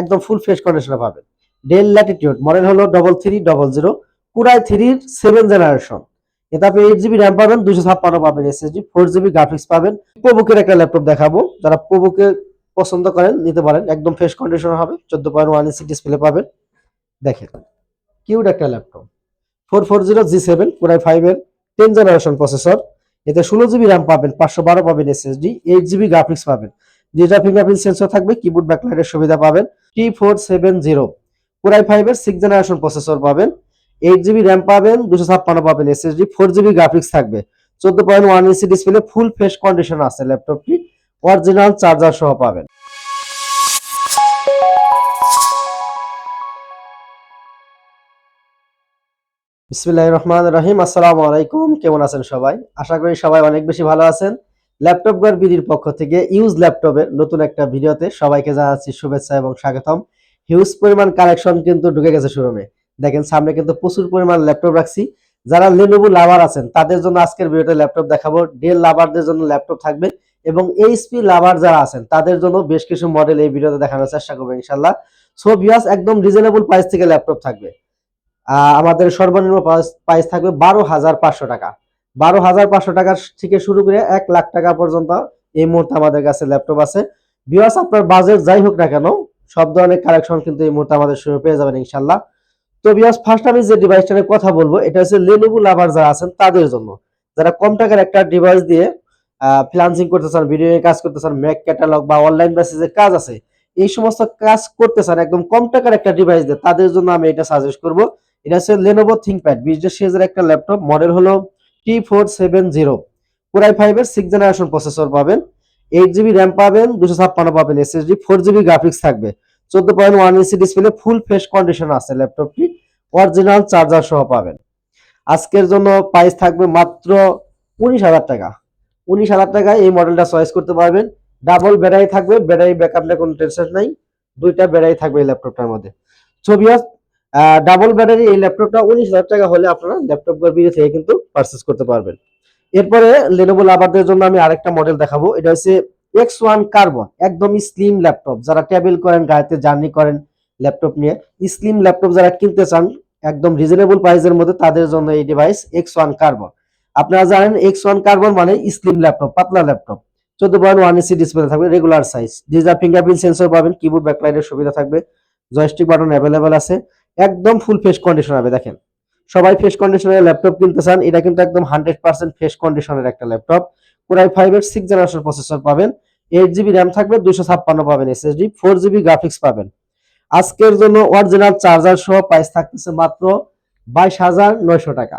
একদম ফুল ফ্রেশ কন্ডিশনে পাবেন। ডেল ল্যাটিটিউড মডেল হলো double three double zero core i থ্রির সেভেন জেনারেশন এতে আপনি এইট জিবি র্যাম পাবেন দুশো ছাপ্পান্ন পাবেন এসএসডি ফোর জিবি গ্রাফিক্স পাবেন। পোবুকের একটা ল্যাপটপ দেখাবো, যারা পোবুকে পছন্দ করেন, নিতে পারেন। একদম ফ্রেশ কন্ডিশন হবে, চোদ্দ পয়েন্ট ওয়ান ইঞ্চি ডিসপ্লে পাবেন। দেখেন কিউড একটা laptop four four zero G seven core i ফাইভের টেন জেনারেশন প্রসেসর এতে ষোলো জিবি র্যাম পাবেন, পাঁচশো বারো পাবেন এসএসডি এইট জিবি গ্রাফিক্স পাবেন। ডিজিটাল ফিঙ্গারপ্রিন্ট সেন্সর থাকবে কিবোর্ড ব্যাকলাইটের সুবিধা পাবেন। T four seven zero core i ফাইভের সিক্স জেনারেশন প্রসেসর পাবেন। এইট জিবি র্যাম পাবেন, দুশো ছাপ্পান্ন পাবেন এসএসডি ফোর জিবি গ্রাফিক্স থাকবে। চোদ্দ point one inch display full fresh condition আছে ল্যাপটপটি অরিজিনাল চার্জার সহ পাবেন। রহমান রহিম। আসসালামু আলাইকুম। কেমন আছেন সবাই? আশা করি সবাই অনেক বেশি ভালো আছেন। ল্যাপটপ গার বিডির পক্ষ থেকে ইউজ ল্যাপটপের নতুন একটা ভিডিওতে সবাইকে জানাচ্ছি শুভেচ্ছা এবং স্বাগতম। হিউজ পরিমাণ কালেকশন কিন্তু ঢুকে গেছে শোরুমে দেখেন, সামনে কিন্তু প্রচুর পরিমাণ ল্যাপটপ রাখছি। যারা লেনোভো লাভার আছেন, তাদের জন্য আজকের ভিডিওতে ল্যাপটপ দেখাবো। ডেল লাভারদের জন্য ল্যাপটপ থাকবে এবং এইচপি লাভার যারা আছেন, তাদের জন্য বেশ কিছু মডেল এই ভিডিওতে দেখানোর চেষ্টা করব ইনশাল্লাহ সো ভিউয়ার্স একদম রিজনেবল প্রাইস থেকে ল্যাপটপ থাকবে। আমাদের সর্বনিম্ন প্রাইস থাকবে বারো হাজার পাঁচশো টাকা। বারো হাজার পাঁচশো টাকা থেকে শুরু করে এক লাখ টাকা পর্যন্ত এই মুহূর্তে আমাদের কাছে ল্যাপটপ আছে। ভিউয়ার্স আপনার বাজেট যাই হোক না কেন, সব ধরনের কালেকশন কিন্তু এই মুহূর্তে আমাদের শুরু পেয়ে যাবেন ইনশাল্লাহ তো ভিউয়ার্স ফার্স্ট আমি যে ডিভাইসটা নিয়ে কথা বলব, এটা হচ্ছে লেনোভো লাভার যারা আছেন তাদের জন্য। যারা কম টাকার একটা ডিভাইস দিয়ে ফ্রিল্যান্সিং করতে চান ভিডিও কাজ করতে চান ম্যাক ক্যাটালগ বা অনলাইন বেসিসে কাজ আছে, এই সমস্ত কাজ করতে চান, একদম কম টাকার একটা ডিভাইস দিয়ে, তাদের জন্য আমি এটা সাজেস্ট করব। এটা হচ্ছে লেনোভো থিংকপ্যাড বিশ সিরিজের একটা ল্যাপটপ মডেল হলো টি ফাইভের সিক্স জেনারেশন প্রসেসর পাবেন এইট জিবি র্যাম পাবেন, দুশো ছাপ্পান্ন পাবেন এসএসডি ফোর জিবি গ্রাফিক্স থাকবে। চোদ্দ point one inch display full fresh condition আছে ল্যাপটপটি অরিজিনাল চার্জার সহ পাবেন। আজকের জন্য প্রাইস থাকবে মাত্র উনিশ হাজার টাকা। উনিশ হাজার টাকায় এই মডেলটা চয়েস করতে পারবেন। ডাবল ব্যাটারি থাকবে ব্যাটারি ব্যাকআপ নিয়ে কোনো টেনশন নাই। দুইটা ব্যাটারি থাকবে এই ল্যাপটপটার মধ্যে। ছবি ডাবল ব্যাটারি এই ল্যাপটপটা উনিশ হাজার টাকা হলে আপনারা ল্যাপটপ বিড়ি থেকে কিন্তু পারচেস করতে পারবেন। এরপরে লেনোভো লাভারদের জন্য আমি আরেকটা মডেল দেখাবো। এটা হচ্ছে এক্স ওয়ান কার্বন একদমই স্লিম ল্যাপটপ যারা ট্যাবেল করেন, গাড়িতে জার্নি করেন ল্যাপটপ নিয়ে স্লিম ল্যাপটপ যারা কিনতে চান, একদম রিজনেবল প্রাইসের মধ্যে তাদের জন্য এই ডিভাইস এক্স ওয়ান কার্বন আপনারা জানেন এক্স ওয়ান কার্বন মানে স্লিম ল্যাপটপ পাতলা ল্যাপটপ চোদ্দ পয়েন্ট ওয়ান ইসি ডিসপ্লে থাকবে regular size digital fingerprint sensor পাবেন কিবোর্ড ব্যাকলাইটের সুবিধা থাকবে। জয়স্টিক বাটন অ্যাভেলেবেল আছে। একদম ফুল ফ্রেশ কন্ডিশন হবে, দেখেন। সবাই ফ্রেশ কন্ডিশনের ল্যাপটপ কিনতে চান, এটা কিন্তু একদম হান্ড্রেড পার্সেন্ট ফ্রেশ কন্ডিশনের একটা ল্যাপটপ কোরাই ফাইভ এর সিক্স জেনারেশন প্রসেসর পাবেন এইট জিবি র্যাম থাকবে দুশো ছাপ্পান্ন পাবেন এসএসডি ফোর জিবি গ্রাফিক্স পাবেন। আজকের জন্য অরিজিনাল চার্জার সহ প্রাইস থাকতেছে মাত্র বাইশ হাজার নয়শো টাকা।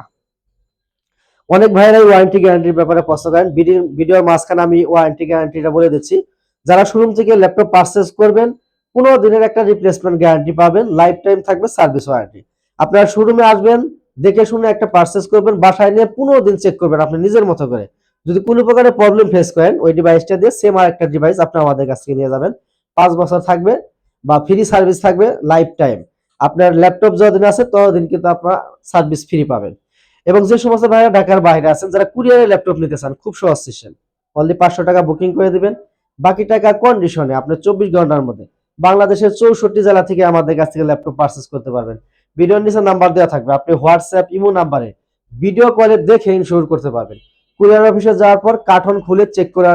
অনেক ভাইরাই ওয়ারেন্টি গ্যারান্টির ব্যাপারে প্রশ্ন করেন। ভিডিও ভিডিওর মাঝখানে আমি ওয়ারেন্টি গ্যারান্টিটা বলে দিচ্ছি। যারা শোরুম থেকে ল্যাপটপ পারচেস করবেন পনেরো দিনের একটা রিপ্লেসমেন্ট গ্যারান্টি পাবেন লাইফ টাইম থাকবে সার্ভিস ওয়ারেন্টি আপনারা শোরুমে আসবেন, দেখে শুনে একটা পারচেস করবেন, বাসায় নিয়ে পনেরো দিন চেক করবেন আপনি নিজের মতো করে। যদি কোনো প্রকারের প্রবলেম ফেস করেন, ওই ডিভাইসটা দিয়ে সেম আর একটা ডিভাইস আপনি আমাদের কাছ থেকে নিয়ে যাবেন। পাঁচ বছর থাকবে বা ফ্রি সার্ভিস থাকবে লাইফ টাইম আপনার ল্যাপটপ যতদিন আছে, ততদিন কিন্তু আপনার সার্ভিস ফ্রি পাবেন। এবং যে সমস্ত ভাইরা ঢাকার বাইরে আছেন, যারা কুরিয়ারে ল্যাপটপ নিতে চান, খুব সহজ সিস্টেম অনলি পাঁচশো টাকা বুকিং করে দিবেন। বাকি টাকা কন্ডিশনে আপনার চব্বিশ ঘণ্টার মধ্যে। বাংলাদেশের চৌষট্টি জেলা থেকে আমাদের কাছ থেকে ল্যাপটপ পারচেস করতে পারবেন। ভিডিওর নিচে নাম্বার দেওয়া থাকবে। আপনি হোয়াটসঅ্যাপ ইমো নাম্বারে ভিডিও কলে দেখে ইনশোর করতে পারবেন। কুরিয়ার অফিসে যাওয়ার পর কার্টন খুলে চেক করে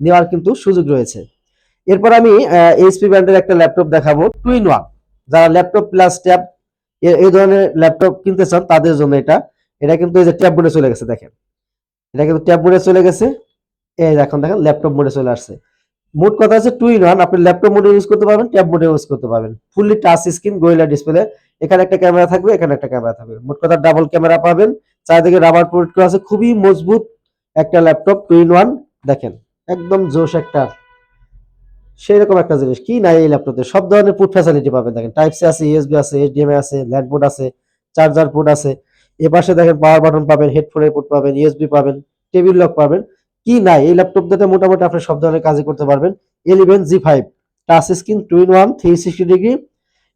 নেওয়ার কিন্তু সুযোগ রয়েছে। এরপর আমি এইচপি ব্র্যান্ডের একটা ল্যাপটপ দেখাবো। টুইন ওয়ান যারা ল্যাপটপ প্লাস ট্যাব এই ধরনের ল্যাপটপ কিনতে চান, তাদের জন্য এটা। এটা কিন্তু এই যে ট্যাব মোডে চলে গেছে, দেখেন। এটা কিন্তু ট্যাব মোডে চলে গেছে। এই এখন দেখেন, ল্যাপটপ মোডে চলে আসছে। মোট কথা আছে টু ইন ওয়ান আপনি ল্যাপটপ মোডে ইউজ করতে পারবেন ট্যাব মোডে ইউজ করতে পারবেন। ফুললি টাচ স্ক্রিন গোয়েলা ডিসপ্লে এখানে একটা ক্যামেরা থাকবে, এখানে একটা ক্যামেরা থাকবে। মোট কথা ডাবল ক্যামেরা পাবেন। চারিদিকে রাবার প্রোটেক্ট করা আছে। খুবই মজবুত একটা ল্যাপটপ টু ইন ওয়ান দেখেন, একদম জোশ একটা। সেই রকম একটা জিনিস। কি নাই এই ল্যাপটপে সব ধরনের পুট ফ্যাসিলিটি পাবেন। দেখেন টাইপ সি আছে ইউএসবি আছে এইচডিএমআই আছে ল্যান্ড পোর্ট আছে চার্জার পোর্ট আছে। এ পাশে দেখেন পাওয়ার বাটন পাবেন হেডফোনের পোর্ট পাবেন ইউএসবি পাবেন টেবিল লক পাবেন। কি নাই? এই ল্যাপটপ দিয়ে মোটামুটি আপনি সব ধরনের কাজই করতে পারবেন। Eleven G five touch screen two in one three sixty degree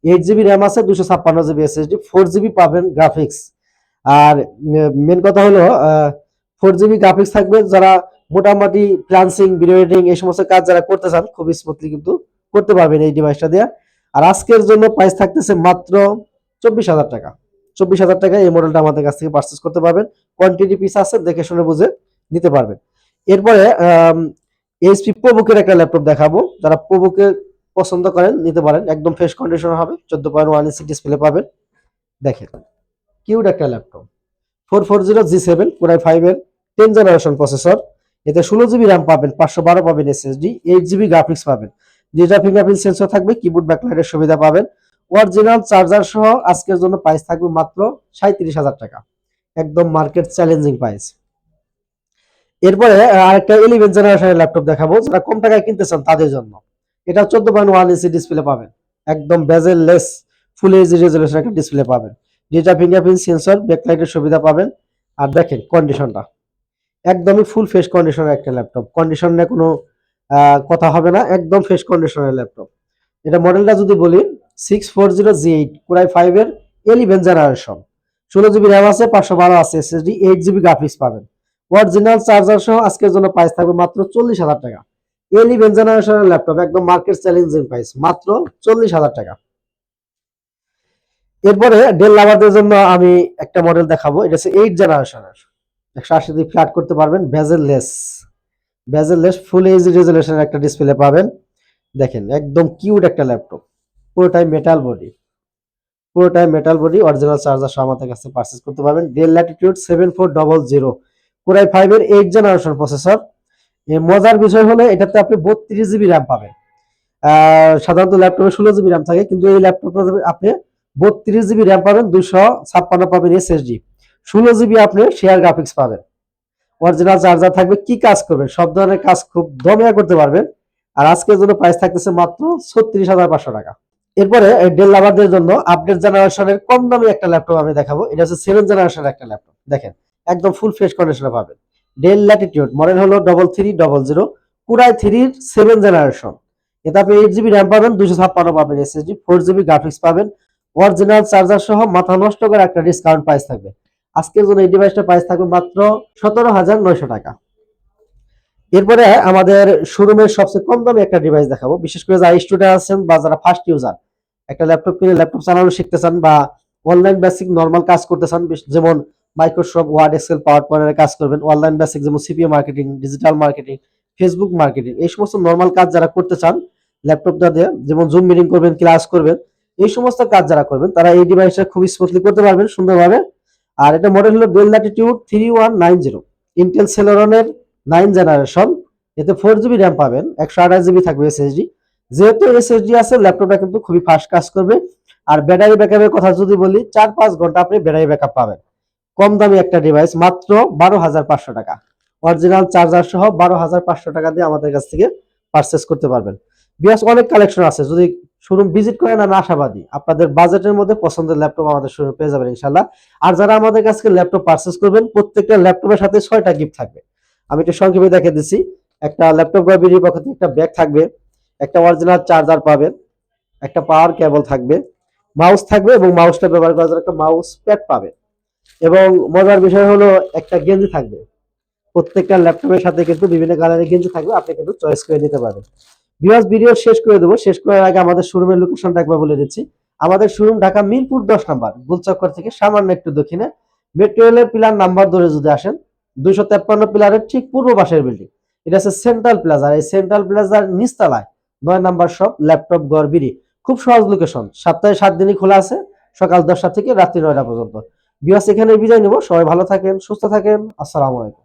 eight GB RAM আছে দুশো ছাপ্পান্ন জিবি এসএসডি ফোর জিবি পাবেন গ্রাফিক্স আর মেন কথা হলো ফোর জিবি গ্রাফিক্স থাকবে যারা মোটামুটি ফ্রিল্যান্সিং ভিডিও এডিটিং এই সমস্ত কাজ যারা করতে চান, খুব স্মুথলি কিন্তু করতে পারবেন এই ডিভাইসটা দিয়ে। আর আজকের জন্য প্রাইস থাকতেছে মাত্র চব্বিশ হাজার টাকা। চব্বিশ হাজার টাকা এই মডেলটা আমাদের কাছ থেকে পারচেস করতে পারবেন। কোয়ান্টিটি পিস আছে, দেখে শুনে বুঝে নিতে পারবেন। এরপরে এইচপি প্রবুকের একটা ল্যাপটপ দেখাবো। যারা প্রবুকে পছন্দ করেন, নিতে পারেন। একদম ফ্রেশ কন্ডিশন হবে, চোদ্দ পয়েন্ট ওয়ান ইঞ্চি ডিসপ্লে পাবেন। দেখেন কিউট একটা laptop. Four four zero G seven core i ফাইভের টেন জেনারেশন প্রসেসর এতে ষোলো জিবি র্যাম পাবেন, পাঁচশো বারো পাবেন এসএসডি এইট জিবি গ্রাফিক্স পাবেন। ডিজিটাল ফিঙ্গারপ্রিন্ট সেন্সর থাকবে কিবোর্ড ব্যাকলাইটের সুবিধা পাবেন। অরিজিনাল চার্জার সহ আজকের জন্য প্রাইস থাকবে মাত্র সাঁত্রিশ হাজার টাকা। একদম মার্কেট চ্যালেঞ্জিং প্রাইস এরপরে আরেকটা ইলেভেন জেনারেশনের ল্যাপটপ দেখাবো, যারা কম টাকায় কিনতে চান তাদের জন্য। এটা চোদ্দ পয়েন্ট ওয়ান ইঞ্চি ডিসপ্লে পাবেন। একদম bezel less full HD resolution একটা ডিসপ্লে পাবেন। ডিজিটাল ফিঙ্গারপ্রিন্ট সেন্সর ব্যাকলাইটের সুবিধা পাবেন। আর দেখেন কন্ডিশনটা একদমই ফুল ফ্রেশ কন্ডিশনের একটা ল্যাপটপ কন্ডিশন নিয়ে কোনো কথা হবে না। একদম ফ্রেশ কন্ডিশনের ল্যাপটপ এটা মডেলটা যদি বলি six four zero G eight core i ফাইভের এলিভেন জেনারেশন ষোলো জিবি র্যাম আছে, পাঁচশো বারো আছে এসএসডি এইট জিবি গ্রাফিক্স পাবেন। অরিজিনাল চার্জার সহ আজকের জন্য প্রাইস থাকবে মাত্র চল্লিশ হাজার টাকা। এলিভেন জেনারেশনের ল্যাপটপ একদম মার্কেট চ্যালেঞ্জিং প্রাইস মাত্র চল্লিশ হাজার টাকা। এরপরে ডেল লাভারদের জন্য আমি একটা মডেল দেখাবো, এটা হচ্ছে এইট জেনারেশনের একশো আশি দিয়ে ফ্ল্যাট করতে পারবেন bezel less bezel less full H রেজলিউশনের একটা ডিসপ্লে পাবেন। দেখেন, একদম কিউট একটা ল্যাপটপ পুরোটাই মেটাল বডি পুরোটাই মেটাল বডি অরিজিনাল চার্জার সহ আমাদের কাছে পারচেস করতে পারবেন। Dell Latitude seven four double zero core i ফাইভের এইট জেনারেশন প্রসেসর মজার বিষয় হলো, এটাতে আপনি বত্রিশ জিবি র্যাম পাবেন। সাধারণত ল্যাপটপে ষোলো জিবি র্যাম থাকে, কিন্তু এই ল্যাপটপে আপনি বত্রিশ জিবি র্যাম পাবেন দুশো ছাপ্পান্ন পাবেন এসএসডি ষোলো জিবি আপনি শেয়ার গ্রাফিক্স পাবেন। অরিজিনাল চার্জার থাকবে, কি কাজ করবেন সব ধরনের কাজ খুব দমিয়া করতে পারবেন। আর আজকের জন্য প্রাইস থাকতেছে মাত্র ছত্রিশ হাজার পাঁচশো টাকা। এরপরে ডেল লাভারদের জন্য আপডেট জেনারেশনের কম দামি একটা ল্যাপটপ আমি দেখাবো। এটা হচ্ছে সেভেন জেনারেশনের একটা ল্যাপটপ দেখেন একদম ফুল ফ্রেশ কন্ডিশনে পাবেন। ডেল ল্যাটিটিউড মডেল হলো double three double zero core i থ্রির সেভেন জেনারেশন এতে আপনি এইট জিবি র্যাম পাবেন দুশো ছাপ্পান্ন পাবেন এসএসডি ফোর জিবি গ্রাফিক্স পাবেন। অরিজিনাল চার্জার সহ মাথা নষ্ট করে একটা ডিসকাউন্ট প্রাইস থাকবে। আজকের জন্য এই ডিভাইসটা প্রাইস থাকবে মাত্র সতেরো হাজার নয়শো টাকা। এরপরে আমাদের শোরুমের সবচেয়ে কম দামে একটা ডিভাইস দেখাবো। বিশেষ করে যারা স্টুডেন্ট আছেন বা যারা ফার্স্ট ইউজার একটা ল্যাপটপ কিনে ল্যাপটপ চালানো শিখতে চান বা অনলাইন বেসিক নর্মাল কাজ করতে চান, যেমন মাইক্রোসফট ওয়ার্ড এক্সেল পাওয়ার পয়েন্টের কাজ করবেন অনলাইন বেসিক যেমন CPA marketing digital marketing Facebook marketing এই সমস্ত নর্মাল কাজ যারা করতে চান ল্যাপটপটা দিয়ে, যেমন জুম মিটিং করবেন ক্লাস করবেন, এই সমস্ত কাজ যারা করবেন, তারা এই ডিভাইসটা খুবই স্মুথলি করতে পারবেন, সুন্দরভাবে। আর এটা মডেল হলো Dell Latitude three one nine zero Intel সেলোরনের nine generation এতে ফোর জিবি র্যাম পাবেন, একশো আঠাশ জিবি থাকবে এসএসডি যেহেতু এসএসডি আছে ল্যাপটপটা কিন্তু খুবই ফাস্ট কাজ করবে। আর ব্যাটারি ব্যাকআপের কথা যদি বলি, চার পাঁচ ঘণ্টা আপনি ব্যাটারি ব্যাকআপ পাবেন। কম দামি একটা ডিভাইস মাত্র বারো হাজার পাঁচশো টাকা। অরিজিনাল চার্জার সহ বারো হাজার পাঁচশো টাকা দিয়ে আমাদের কাছ থেকে পারচেস করতে পারবেন। বিয়াস অনেক কালেকশন আছে। যদি শোরুম ভিজিট করেন আমি আশাবাদী। আপনাদের বাজেটের মধ্যে পছন্দের ল্যাপটপ আমাদের শোরুমে পেয়ে যাবেন ইনশাল্লাহ আর যারা আমাদের কাছে ল্যাপটপ পারচেস করবেন, প্রত্যেকটা ল্যাপটপের সাথে ছয়টা গিফট থাকবে। আমি একটু সংক্ষেপে দেখে দিচ্ছি। একটা ল্যাপটপ বিডির পক্ষ থেকে একটা ব্যাগ থাকবে, একটা অরিজিনাল চার্জার পাবেন, একটা পাওয়ার কেবল থাকবে মাউস থাকবে এবং মাউসটা ব্যবহার করার জন্য একটা মাউস প্যাড পাবে এবং মজার বিষয় হলো, একটা গেঞ্জি থাকবে। প্রত্যেকটা ল্যাপটপের সাথে কিন্তু বিভিন্ন কালারের গেঞ্জি থাকবে, আপনি কিন্তু চয়েস করে নিতে পারবেন বিয়াস ভিডিও শেষ করে দেবো। শেষ করার আগে আমাদের শোরুমের লোকেশনটা একবার বলে দিচ্ছি। আমাদের শোরুম ঢাকা মিরপুর দশ নাম্বার, গোলচক্কর থেকে সামান্য একটু দক্ষিণে। মেট্রো রেলের পিলার নাম্বার ধরে যদি আসেন, দুইশো তেপ্পান্ন পিলারের ঠিক পূর্ব পাশের বিল্ডিং এটা হচ্ছে সেন্ট্রাল প্লাজা আর এই সেন্ট্রাল প্লাজার নিচতলায় নয় নাম্বার শপ ল্যাপটপ গড়বিড়ি খুব সহজ লোকেশন সপ্তাহে সাত দিনই খোলা আছে, সকাল দশটা থেকে রাত্রি নয়টা পর্যন্ত। বিয়াস এখানে বিদায় নেব। সবাই ভালো থাকেন সুস্থ থাকেন। আসসালামু আলাইকুম।